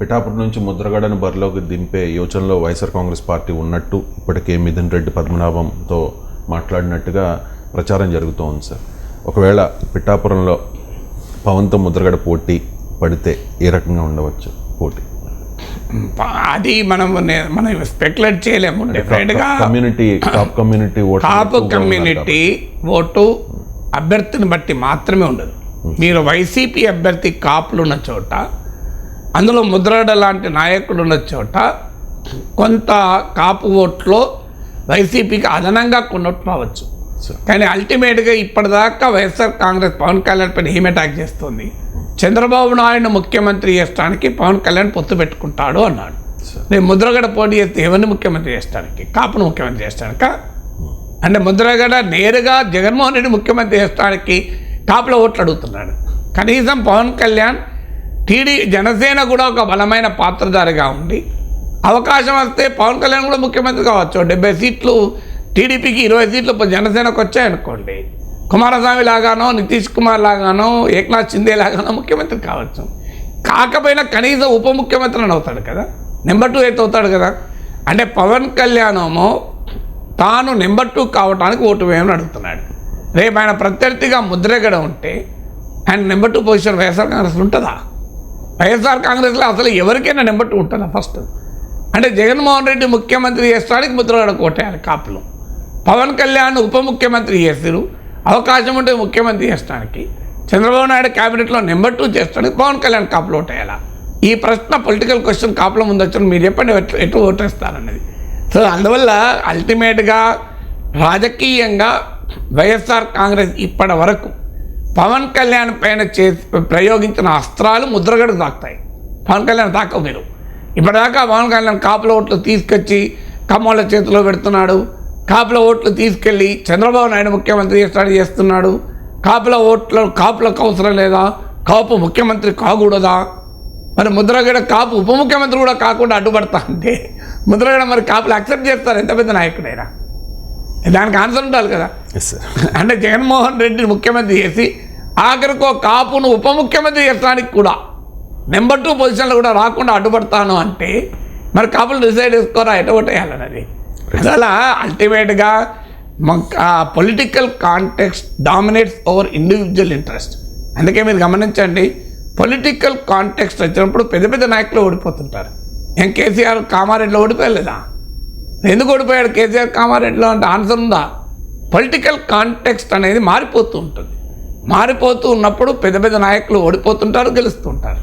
పిఠాపురం నుంచి ముద్రగడను బరిలోకి దింపే యోచనలో వైఎస్ఆర్ కాంగ్రెస్ పార్టీ ఉన్నట్టు ఇప్పటికే మిథున్ రెడ్డి పద్మనాభంతో మాట్లాడినట్టుగా ప్రచారం జరుగుతోంది సార్. ఒకవేళ పిఠాపురంలో పవన్తో ముద్రగడ పోటీ పడితే ఏ రకంగా ఉండవచ్చు పోటీ? అది మనం మనం స్పెక్యులేట్ చేయలేము. డెఫినెట్గా community top community vote Kapu community vote అభ్యర్థిని బట్టి మాత్రమే ఉండదు. మీరు వైసీపీ అభ్యర్థి కాపులు ఉన్న చోట అందులో ముద్రగడ లాంటి నాయకుడు ఉన్న చోట కొంత కాపు ఓట్లో వైసీపీకి అదనంగా కొన్నట్టు రావచ్చు. కానీ అల్టిమేట్గా ఇప్పటిదాకా వైఎస్ఆర్ కాంగ్రెస్ పవన్ కళ్యాణ్ పైన ఏం అటాక్ చేస్తుంది. చంద్రబాబు నాయుడు ముఖ్యమంత్రి చేయడానికి పవన్ కళ్యాణ్ పొత్తు పెట్టుకుంటాడు అన్నాడు. నేను ముద్రగడ పోటీ చేస్తే ఎవరిని ముఖ్యమంత్రి చేస్తానికి? కాపును ముఖ్యమంత్రి చేస్తానిక? అంటే ముద్రగడ నేరుగా జగన్మోహన్ రెడ్డి ముఖ్యమంత్రి చేస్తానికి కాపుల ఓట్లు అడుగుతున్నాడు. కనీసం పవన్ కళ్యాణ్ టీడీ జనసేన కూడా ఒక బలమైన పాత్రధారిగా ఉండి అవకాశం వస్తే పవన్ కళ్యాణ్ కూడా ముఖ్యమంత్రి కావచ్చు. డెబ్బై సీట్లు టీడీపీకి ఇరవై సీట్లు ఇప్పుడు జనసేనకు వచ్చాయనుకోండి. కుమారస్వామి లాగానో నితీష్ కుమార్ లాగానో ఏక్నాథ్ షిందే లాగానో ముఖ్యమంత్రి కావచ్చు. కాకపోయినా కనీసం ఉప ముఖ్యమంత్రి అని అవుతాడు కదా. నెంబర్ టూ అయితే అవుతాడు కదా. అంటే పవన్ కళ్యాణమో తాను నెంబర్ టూ కావడానికి ఓటు వేయమని అడుగుతున్నాడు. రేపు ఆయన ప్రత్యర్థిగా ముద్రగడ ఉంటే ఆయన number two position YSR Congress ఉంటుందా? వైఎస్ఆర్ కాంగ్రెస్లో అసలు ఎవరికైనా నెంబర్ టూ ఫస్ట్? అంటే జగన్మోహన్ రెడ్డి ముఖ్యమంత్రి చేస్తానికి ముద్రగడ కోటేయాలి కాపులు. పవన్ కళ్యాణ్ ఉప ముఖ్యమంత్రి చేస్తారు అవకాశం ఉంటే ముఖ్యమంత్రి చేస్తానికి. చంద్రబాబు నాయుడు క్యాబినెట్లో నెంబర్ టూ చేస్తానికి పవన్ కళ్యాణ్ కాపులు ఓటేయాలా? ఈ ప్రశ్న పొలిటికల్ క్వశ్చన్ కాపుల ముందు వచ్చిన మీరు చెప్పండి ఎటు ఎటు ఓటేస్తారన్నది సో అందువల్ల అల్టిమేట్గా రాజకీయంగా వైఎస్ఆర్ కాంగ్రెస్ ఇప్పటి వరకు పవన్ కళ్యాణ్ పైన చేసి ప్రయోగించిన అస్త్రాలు ముద్రగడ తాకుతాయి. పవన్ కళ్యాణ్ తాకవు మీరు. ఇప్పటిదాకా పవన్ కళ్యాణ్ కాపుల ఓట్లు తీసుకొచ్చి కమ్మోళ్ళ చేతిలో పెడుతున్నాడు. కాపుల ఓట్లు తీసుకెళ్ళి చంద్రబాబు నాయుడు ముఖ్యమంత్రి స్టార్ట్ చేస్తున్నాడు. కాపుల ఓట్లు కాపులకు అవసరం లేదా? కాపు ముఖ్యమంత్రి కాకూడదా? మరి ముద్రగడ కాపు ఉప ముఖ్యమంత్రి కూడా కాకుండా అడ్డుపడతా అంటే ముద్రగడ మరి కాపులు యాక్సెప్ట్ చేస్తారు? ఎంత పెద్ద నాయకుడైనా? దానికి ఆన్సర్ ఉండాలి కదా. అంటే జగన్మోహన్ రెడ్డిని ముఖ్యమంత్రి చేసి ఆఖరికి ఒక కాపును ఉప ముఖ్యమంత్రి చేయడానికి కూడా నెంబర్ టూ పొజిషన్లో కూడా రాకుండా అడ్డుపడతాను అంటే మరి కాపులు డిసైడ్ చేసుకోరా? ఎట వేయాలన్నది అలా అల్టిమేట్గా political context dominates over individual interest. అందుకే మీరు గమనించండి పొలిటికల్ కాంటెక్స్ట్ వచ్చినప్పుడు పెద్ద పెద్ద నాయకులు ఓడిపోతుంటారు. ఏం కేసీఆర్ కామారెడ్డిలో ఓడిపోయలేదా? ఎందుకు ఓడిపోయాడు కేసీఆర్ కామారెడ్డిలో అంటే ఆన్సర్ ఉందా? పొలిటికల్ కాంటెక్స్ట్ అనేది మారిపోతూ ఉంటుంది. మారిపోతూ ఉన్నప్పుడు పెద్ద పెద్ద నాయకులు ఓడిపోతుంటారు గెలుస్తుంటారు.